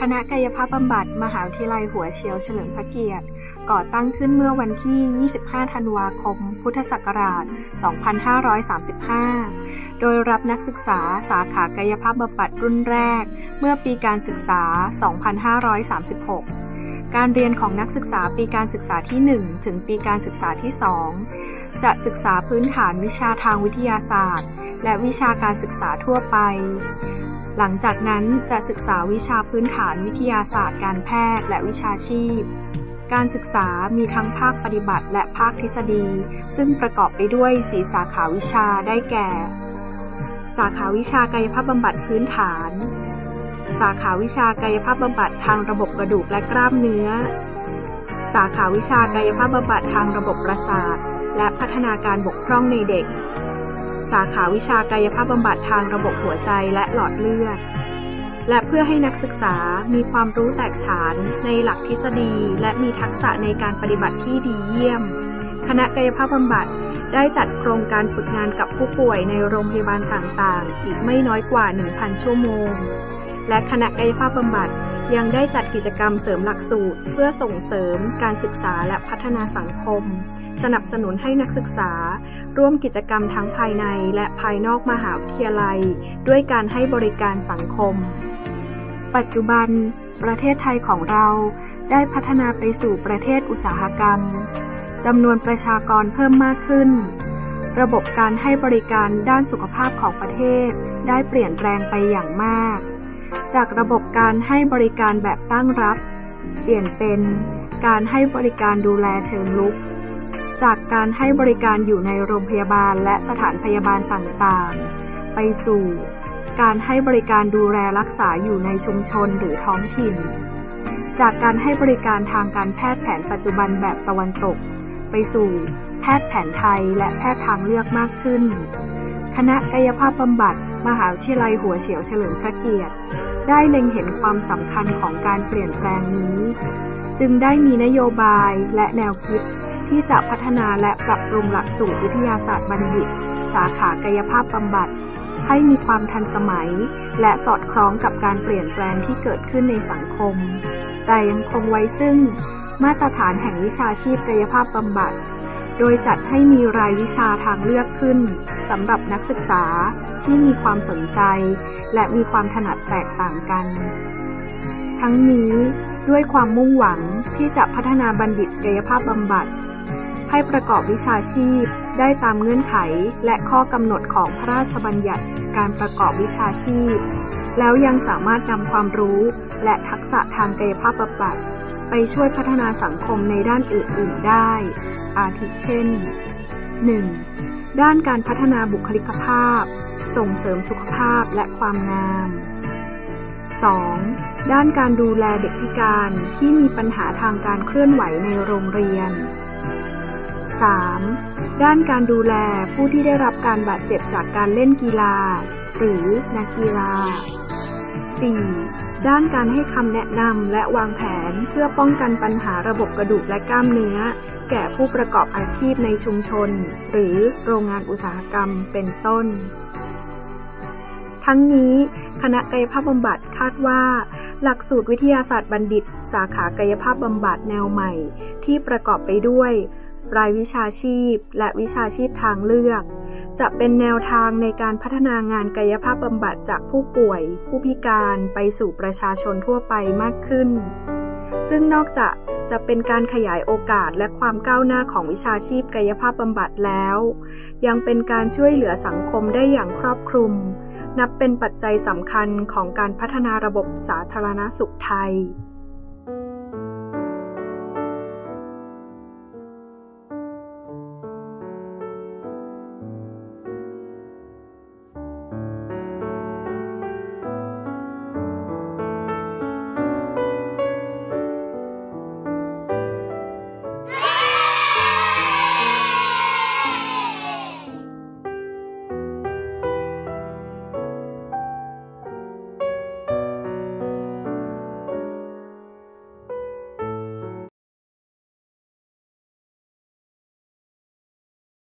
คณะกายภาพบำบัดมหาวิทยาลัยหัวเฉียวเฉลิมพระเกียรติ ก่อตั้งขึ้นเมื่อวันที่ 25 ธันวาคม พุทธศักราช 2535 โดยรับนักศึกษาสาขากายภาพบำบัดรุ่นแรก เมื่อปีการศึกษา 2536 การเรียนของนักศึกษาปีการศึกษาที่ 1 ถึงปีการศึกษาที่ 2 จะศึกษาพื้นฐานวิชาทางวิทยาศาสตร์ และวิชาการศึกษาทั่วไป หลังจากนั้นจะศึกษาวิชาพื้นฐานวิทยาศาสตร์การแพทย์และวิชาชีพ การศึกษามีทั้งภาคปฏิบัติและภาคทฤษฎี ซึ่งประกอบไปด้วยสีสาขาวิชาได้แก่ สาขาวิชากายภาพบำบัดพื้นฐาน สาขาวิชากายภาพบำบัดทางระบบกระดูกและกล้ามเนื้อ สาขาวิชากายภาพบำบัดทางระบบประสาท และพัฒนาการบกพร่องในเด็ก สาขาวิชากายภาพบำบัดทางระบบหัวใจและหลอดเลือด และเพื่อให้นักศึกษามีความรู้แตกฉานในหลักทฤษฎี และมีทักษะในการปฏิบัติที่ดีเยี่ยม คณะกายภาพบำบัดได้จัดโครงการฝึกงานกับผู้ป่วยในโรงพยาบาลต่างๆ อีกไม่น้อยกว่า 1,000 ชั่วโมง และคณะกายภาพบำบัดยังได้จัดกิจกรรมเสริมหลักสูตร เพื่อส่งเสริมการศึกษาและพัฒนาสังคม สนับสนุนให้นักศึกษา ร่วมกิจกรรมทั้งภายในและภายนอกมหาวิทยาลัย ด้วยการให้บริการสังคม ปัจจุบัน ประเทศไทยของเราได้พัฒนาไปสู่ประเทศอุตสาหกรรมจำนวนประชากรเพิ่มมากขึ้น ระบบการให้บริการด้านสุขภาพของประเทศได้เปลี่ยนแปลงไปอย่างมาก จากระบบการให้บริการแบบตั้งรับ เปลี่ยนเป็นการให้บริการดูแลเชิงลุก จากการให้บริการอยู่ในโรงพยาบาลและสถานพยาบาลต่างๆ ไปสู่ การให้บริการดูแลรักษาอยู่ในชุมชนหรือท้องถิ่น จากการให้บริการทางการแพทย์แผนปัจจุบันแบบตะวันตก ไปสู่ แพทย์แผนไทยและแพทย์ทางเลือกมากขึ้น คณะกายภาพบำบัดมหาวิทยาลัยหัวเฉียวเฉลิมพระเกียรติ ได้เล็งเห็นความสำคัญของการเปลี่ยนแปลงนี้ จึงได้มีนโยบายและแนวคิด ที่จะพัฒนาและปรับปรุงหลักสูตรวิทยาศาสตร์บัณฑิต สาขากายภาพบำบัด ให้มีความทันสมัย และสอดคล้องกับการเปลี่ยนแปลงที่เกิดขึ้นในสังคม แต่ยังคงไว้ซึ่ง มาตรฐานแห่งวิชาชีพกายภาพบำบัด โดยจัดให้มีรายวิชาทางเลือกขึ้นสำหรับนักศึกษาที่มีความสนใจ และมีความถนัดแตกต่างกัน ทั้งนี้ด้วยความมุ่งหวังที่จะพัฒนาบัณฑิตกายภาพบำบัด ให้ประกอบวิชาชีพ ได้ตามเงื่อนไขและข้อกำหนดของพระราชบัญญัติการประกอบวิชาชีพ แล้วยังสามารถนำความรู้และทักษะทางกายภาพบำบัดไปช่วยพัฒนาสังคมในด้านอื่น ๆ ได้ อาทิเช่น 1. ด้านการพัฒนาบุคลิกภาพ ส่งเสริมสุขภาพและความงาม 2. ด้านการดูแลเด็กพิการที่มีปัญหาทางการเคลื่อนไหวในโรงเรียน 3. ด้านการดูแลผู้ที่ได้รับการบาดเจ็บจากการเล่นกีฬา หรือนักกีฬา 4. ด้านการให้คำแนะนำและวางแผนเพื่อป้องกันปัญหาระบบกระดูกและกล้ามเนื้อ แก่ผู้ประกอบอาชีพในชุมชน หรือโรงงานอุตสาหกรรมเป็นต้น ทั้งนี้คณะกายภาพบำบัดคาดว่า หลักสูตรวิทยาศาสตร์บัณฑิต สาขากายภาพบำบัดแนวใหม่ ที่ประกอบไปด้วย รายวิชาชีพ และวิชาชีพทางเลือก จะเป็นแนวทางในการพัฒนางานกายภาพบำบัดจากผู้ป่วย ผู้พิการไปสู่ประชาชนทั่วไปมากขึ้น ซึ่งนอกจากจะเป็นการขยายโอกาสและความก้าวหน้าของวิชาชีพกายภาพบำบัดแล้ว ยังเป็นการช่วยเหลือสังคมได้อย่างครอบคลุม นับเป็นปัจจัยสำคัญของการพัฒนาระบบสาธารณสุขไทย